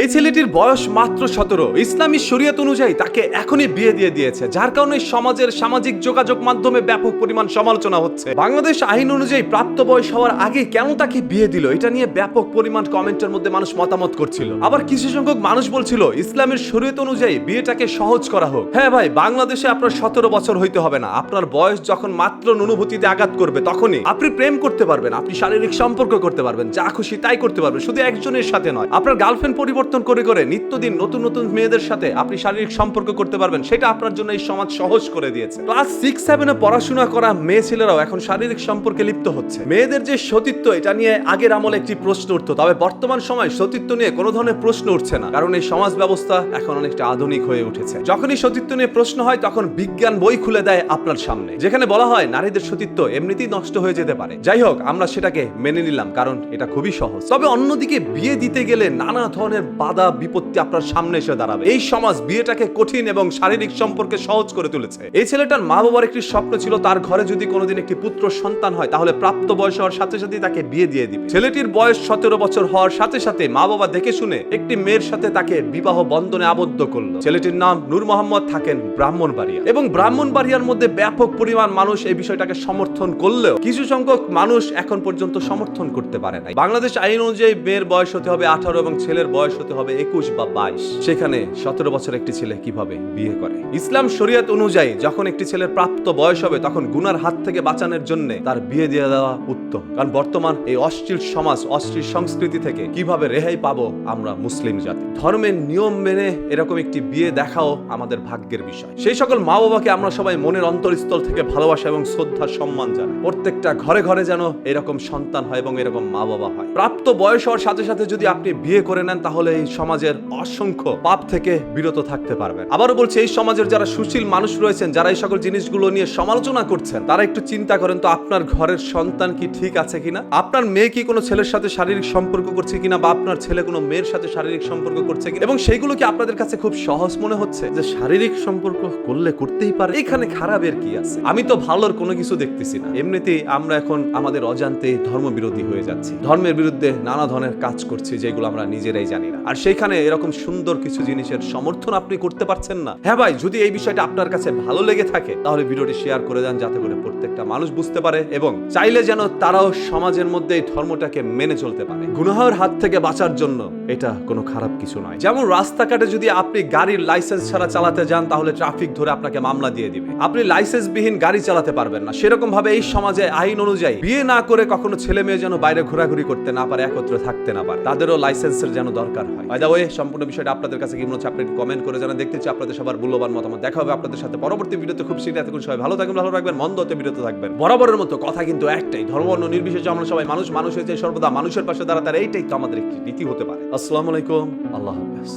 এই ছেলেটির বয়স মাত্র সতেরো। ইসলামী শরীয়ত অনুযায়ী তাকে এখনই বিয়ে দিয়ে দিয়েছে, যার কারণে সমাজের সামাজিক যোগাযোগ মাধ্যমে ব্যাপক পরিমাণ সমালোচনা হচ্ছে। বাংলাদেশ আইন অনুযায়ী প্রাপ্ত বয়স হওয়ার আগে কেন তাকে বিয়ে দিল, এটা নিয়ে ব্যাপক পরিমাণ কমেন্টের মধ্যে মানুষ মতামত করছিল। আবার কিছু সংখ্যক মানুষ বলছিল, ইসলামের শরীয়ত অনুযায়ী বিয়েটাকে সহজ করা হোক। হ্যাঁ ভাই, বাংলাদেশে আপনার সতেরো বছর হইতে হবে না। আপনার বয়স যখন মাত্র অনুভূতিতে আঘাত করবে, তখনই আপনি প্রেম করতে পারবেন, আপনি শারীরিক সম্পর্ক করতে পারবেন, যা খুশি তাই করতে পারবেন, শুধু একজনের সাথে নয়। আপনার গার্লফ্রেন্ড পরিবর্তন করে করে নিত্যদিন নতুন নতুন মেয়েদের সাথে আপনি শারীরিক সম্পর্ক করতে পারবেন, সেটা আপনার জন্য এই সমাজ সহজ করে দিয়েছে। ক্লাস সিক্স সেভেনে পড়াশোনা করা মেয়ে ছেলেরাও এখন শারীরিক সম্পর্কে লিপ্ত হচ্ছে। মেয়েদের যে সতীত্ব, এটা নিয়ে আগের আমলে একটি প্রশ্ন উঠতো, তবে বর্তমান সময় সতীত্ব নিয়ে কোনো ধরনের প্রশ্ন উঠছে না, কারণ এই সমাজ ব্যবস্থা এখন অনেকটা আধুনিক হয়ে উঠেছে। যখনই সতীত্ব নিয়ে প্রশ্ন হয়, তখন বিজ্ঞান বই খুলে দেয় আপনার সামনে, যেখানে বলা হয় নারীদের সতীত্ব এমনিতেই নষ্ট হয়ে যেতে পারে। যাই হোক, আমরা সেটাকে মেনে নিলাম, কারণ এটা খুবই সহজ। তবে অন্যদিকে বিয়ে দিতে গেলে নানা ধরনের বাধা বিপত্তি আপনার সামনে এসে দাঁড়াবে। এই সমাজ বিয়েটাকে কঠিন এবং শারীরিক সম্পর্কে সহজ করে তুলেছে। এই ছেলেটার মা বাবার একটি স্বপ্ন ছিল, তার ঘরে যদি কোনোদিন একটি পুত্র সন্তান হয়, তাহলে প্রাপ্ত বয়স হওয়ার সাথে সাথে তাকে বিয়ে দিয়ে দিবে। ছেলেটির বয়স সতেরো বছর হওয়ার সাথে সাথে মা বাবা দেখে শুনে একটি মেয়ের সাথে তাকে বিবাহ বন্ধনে আবদ্ধ করল। ছেলেটির নাম নূর মোহাম্মদ, থাকেন ব্রাহ্মণবাড়িয়া। এবং ব্রাহ্মণবাড়িয়ার মধ্যে ব্যাপক পরিমাণ মানুষ এই বিষয়টাকে সমর্থন করলেও কিছু সংখ্যক মানুষ এখন পর্যন্ত সমর্থন করতে পারে নাই। বাংলাদেশ আইন অনুযায়ী মেয়ের বয়স হতে হবে আঠারো এবং ছেলের বয়স হতে হবে একুশ বা বাইশ। সেখানে সতেরো বছর একটি ছেলে কীভাবে বিয়ে করে? ইসলাম শরিয়ত অনুযায়ী যখন একটি ছেলের প্রাপ্ত বয়স হবে, তখন গুনার হাত থেকে বাঁচানোর জন্য তার বিয়ে দিয়ে দেওয়া উত্তম। কারণ বর্তমান এই অশ্লীল সমাজ, অশ্লীল সংস্কৃতি থেকে কীভাবে রেহাই পাবো আমরা মুসলিম জাতি? ধর্মের নিয়ম মেনে এরকম একটি বিয়ে দেখাও আমাদের ভাগ্যের বিষয়। সেই সকল মা বাবাকে আমরা সবাই মনের অন্তরস্থল থেকে ভালোবাসা এবং শ্রদ্ধা সম্মান জানাই। প্রত্যেকটা ঘরে ঘরে যেন এরকম সন্তান হয় এবং এরকম মা বাবা হয়। প্রাপ্ত বয়স হওয়ার সাথে সাথে যদি আপনি বিয়ে করে নেন, তাহলে এই সমাজের অসংখ্য পাপ থেকে বিরত থাকতে পারবেন। আবারও বলছি, এই সমাজের যারা সুশীল মানুষ রয়েছেন, যারা এই সকল জিনিসগুলো নিয়ে সমালোচনা করছেন, তারা একটু চিন্তা করেন তো আপনার ঘরের সন্তান কি ঠিক আছে কিনা? আপনার মেয়ে কি কোনো ছেলের সাথে শারীরিক সম্পর্ক করছে কিনা বা আপনার ছেলে কোনো মেয়ের সাথে শারীরিক সম্পর্ক করছে কিনা? এবং সেইগুলো কি আপনাদের কাছে খুব সহজ মনে হচ্ছে? যে শারীরিক সম্পর্ক করলে করতেই পারে। এখানে খারাপের কি আছে? আমি তো ভালোর কোনো কিছু দেখতেছি না। এমনিতেই আমরা এখন আমাদের অজান্তে ধর্ম বিরোধী হয়ে যাচ্ছি। ধর্মের বিরুদ্ধে নানা ধরনের কাজ করছি, যেগুলো আমরা নিজেরাই জানি না। আর সেইখানে এরকম সুন্দর কিছু জিনিসের সমর্থন আপনি করতে পারছেন না। হ্যাঁ ভাই, যদি এই বিষয়টা আপনার কাছে ভালো লেগে থাকে, তাহলে ভিডিওটি শেয়ার করে দেন যাতে করে প্রত্যেকটা মানুষ বুঝতে পারে এবং চাইলে যেন তারাও সমাজের মধ্যে এই ধর্মটাকে মেনে চলতে পারে। গুনাহের হাত থেকে বাঁচার জন্য এটা কোনো খারাপ কিছু নয়। যেমন রাস্তাঘাটে যদি আপনি গাড়ির লাইসেন্স ছাড়া চালাতে যান, তাহলে ট্রাফিক ধরে আপনাকে মামলা দিয়ে দিবে। আপনি লাইসেন্স বিহীন গাড়ি চালাতে পারবেন না। সেরকম ভাবে এই সমাজে আইন অনুযায়ী বিয়ে না করে কখনো ছেলে মেয়ে যেন বাইরে ঘোরাঘুরি করতে না পারে, একত্রে থাকতে না পারে, তাদেরও লাইসেন্সের যেন দরকার বাই সম্পূর্ণ বিষয়টা আপনাদের কাছে কি মনে হচ্ছে আপনি কমেন্ট করে জানা দেখতে চাই আপনাদের সবার মূল্যবান মতামত। দেখা হবে আপনাদের সাথে পরবর্তী ভিডিওতে। খুব শীঘ্রই এতক্ষণ সবাই ভালো থাকবেন, ভালো রাখবেন মন্দ হতে বিরত থাকবেন। বরাবরের মতো কথা কিন্তু একটাই, ধর্ম অন্য নির্বিশেষে আমরা সবাই মানুষ মানুষ হয়েছে সর্বদা। মানুষের পাশে দাঁড়াতে আর এইটাই তো আমাদের একটি রীতি হতে পারে। আসসালামু আলাইকুম। আল্লাহ হাফেজ।